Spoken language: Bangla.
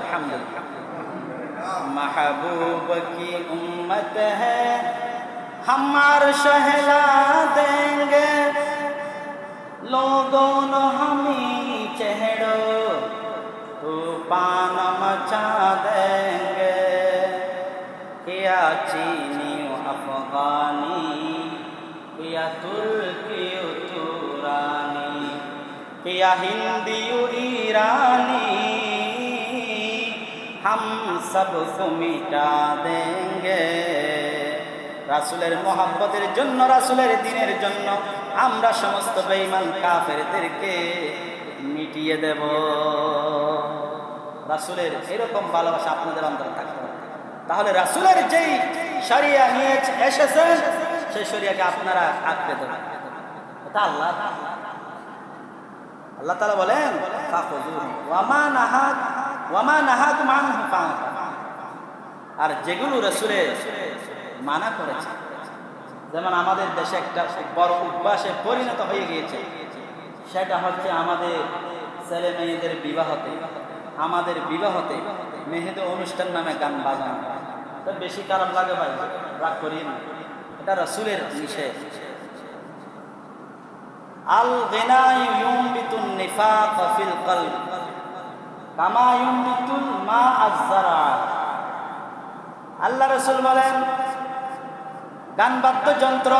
الحمد محبوب کی امت ہے ہم شہلا دیں گے لوگوں نے ہمیں چہرو تو پان مچا دیں گے کیا چینی افغانی کیا ترکی تورانی کیا ہندی ایران সবকো মিটা দেঙ্গে। রাসুলের মোহাম্মতের জন্য, রাসুলের দিনের জন্য আমরা সমস্ত বেঈমান কাফেরদেরকে মিটিয়ে দেব। রাসুলের এরকম ভালোবাসা আপনাদের অন্তরে থাকতে তাহলে রাসুলের যেই সারিয়া নিয়ে এসেছেন সেই সরিয়াকে আপনারা আঁকতে দেবেন। এটা আল্লাহ। আল্লাহ তালা বলেন ওয়ামা নাহাত আর যেগুলো রসুলের মানা করেছে, যেমন আমাদের দেশে একটা বড় অভ্যাসে পরিণত হয়ে গিয়েছে, সেটা হচ্ছে আমাদের ছেলে মেয়েদের বিবাহতে, আমাদের বিবাহতে মেহেদে অনুষ্ঠান নামে গান বাজানো। এটা বেশি খারাপ লাগে ভাই, রাগ করি না। এটা রসুলের নিষেধ। আল গিনাই ইউমবিতুন নিফাক ফিল কলব আল্লাহ রসুল বলেন গান বাদ্যযন্ত্র